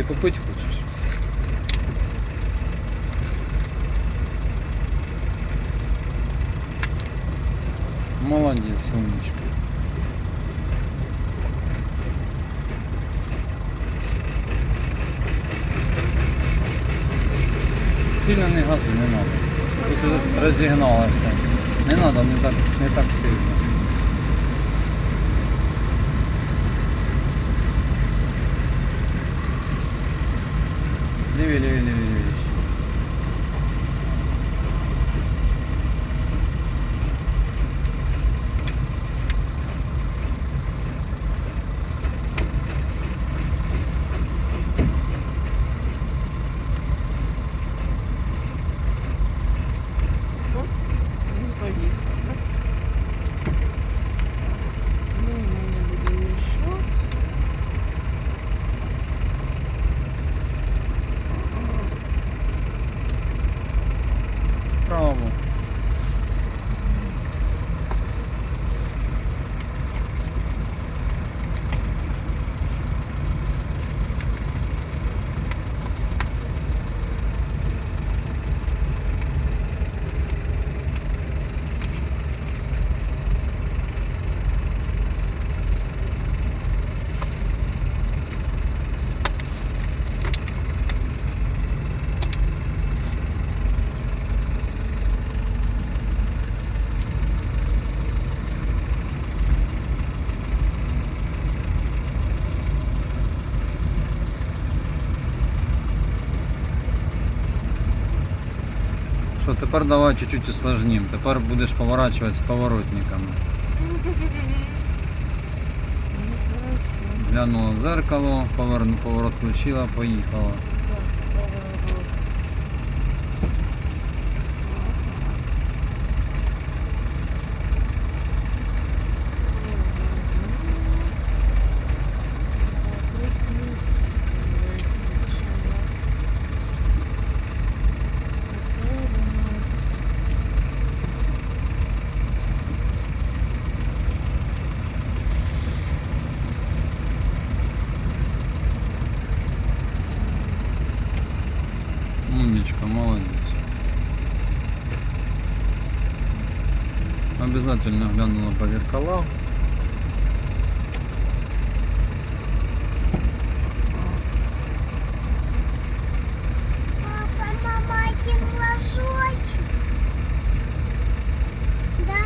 Ти попить хочеш? Молодець, сонечко. Сильно не гази, не надо. Тут розігналася. Не надо, не так, не так сильно. Ne bileyim ne bileyim. Що, тепер давай чуть-чуть усложним. Тепер будеш поворачувати з поворотниками. Ну. Глянула в зеркало, поворот включила, поїхала. Умничка, молодец. Обязательно глянула по зеркалам. Папа, мама, один ложочек. Да?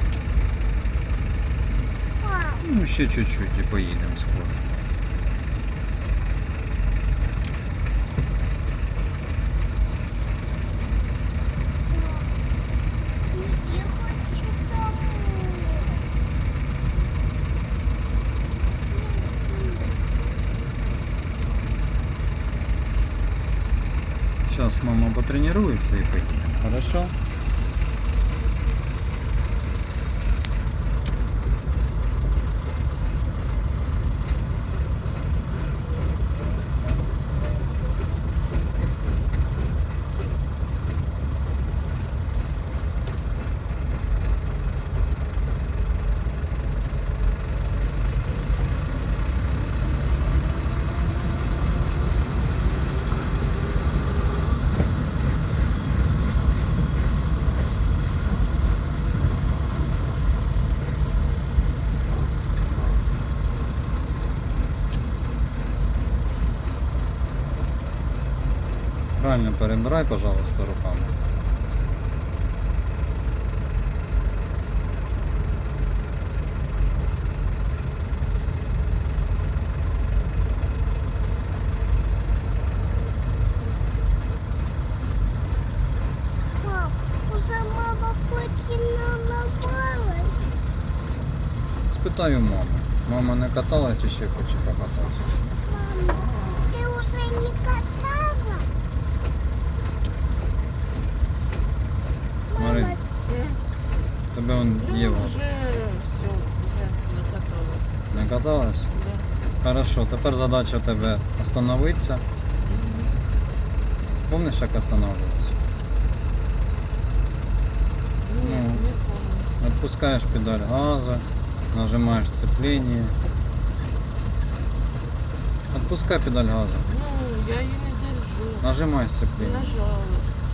Пап, Ну, ще чуть-чуть і поїдемо скоро. Сейчас мама потренируется и поедем. Хорошо? Правильно перебирай, пожалуйста, руками. Пап, уже мама хоть наломалась. Спитаю мами. Мама не каталась чи ще хоче покататися? Мама, ты уже не катала? Смотри. Мама, Тебе он Ну, Єва вже все, вже накаталася. Накаталась? Да. Хорошо, тепер задача тебе остановитися. Мгм. Помниш, як останавливатися? Ні, Ну. не помню. Отпускаешь педаль газа, нажимаешь сцепление. Отпускай педаль газа. Ну, я її не держу. Нажимай сцепление. Нажала.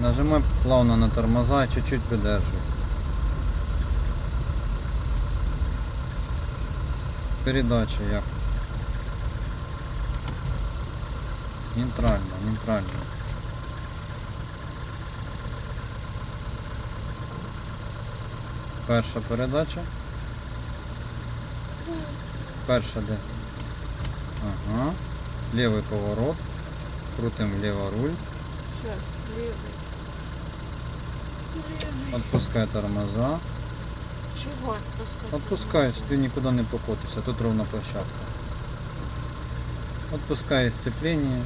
Нажимай плавно на тормоза, чуть-чуть придерживай. Передача як? Нейтрально, нейтрально. Перша передача. Перша де? Ага. Лівий поворот. Крутим вліво руль. Отпускай тормоза. Чого відпускати? Отпускай, ты никуда не покотишься, тут ровно площадка. Отпускай сцепление.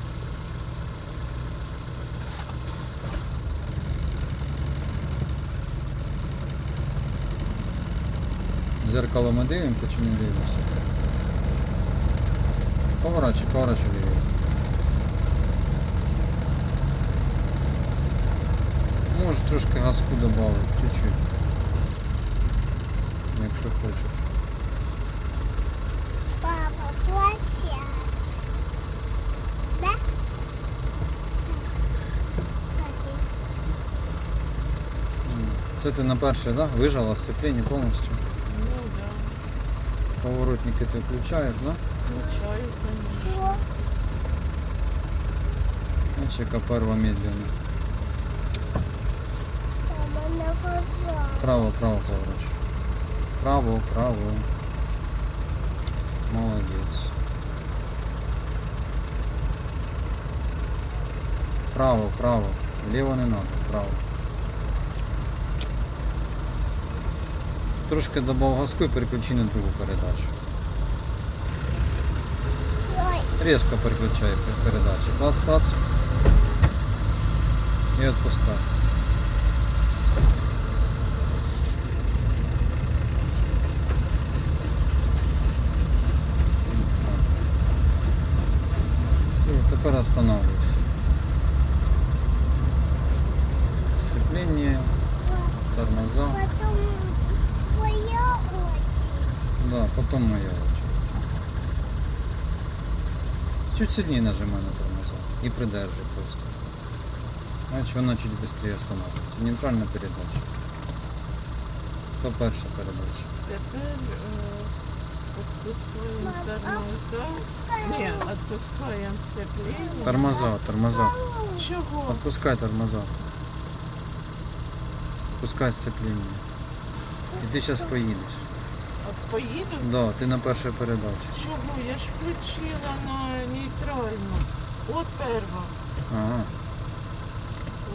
Зеркало ми дивимося чи не дивимося? Поворачивай лівіше. Можеш трошки газку добавити, чуть-чуть. Якщо хочеш. Папа, плася. Да? Це ти на перше, да? Вижала сцепление повністю. Ну да. Поворотники ти включаєш, да? Включаю, конечно. что? Значить, яка перва медленно. Мама наказала. Право, право поворачивай. Право, право. Молодець. Право, право. Вліво не надо, право. Трошки добав газку і переключи на другу передачу. Резко переключай пе- передачі. Клац, клац. І відпускай. Останавливайся. Сцепление, тормоза. потом твоя очередь. Да, потом моя очередь. Чуть сильнее нажимай на тормоза и придержи просто. Значит, вона чуть быстрее останавливается. Нейтральна передача. То перша передача. Тепер а- тормоза. Ні, відпускаємо сцеплення. Тормоза, тормоза. Чого? Отпускай тормоза. Спускай сцепление. І ти зараз поїдеш. От поїду? Да, ти на першій передачі. Чого? Я ж включила на нейтральну. От перва. Ага.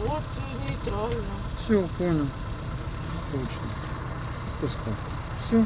От нейтральна. Все, понял. Точно. Пускай. Все.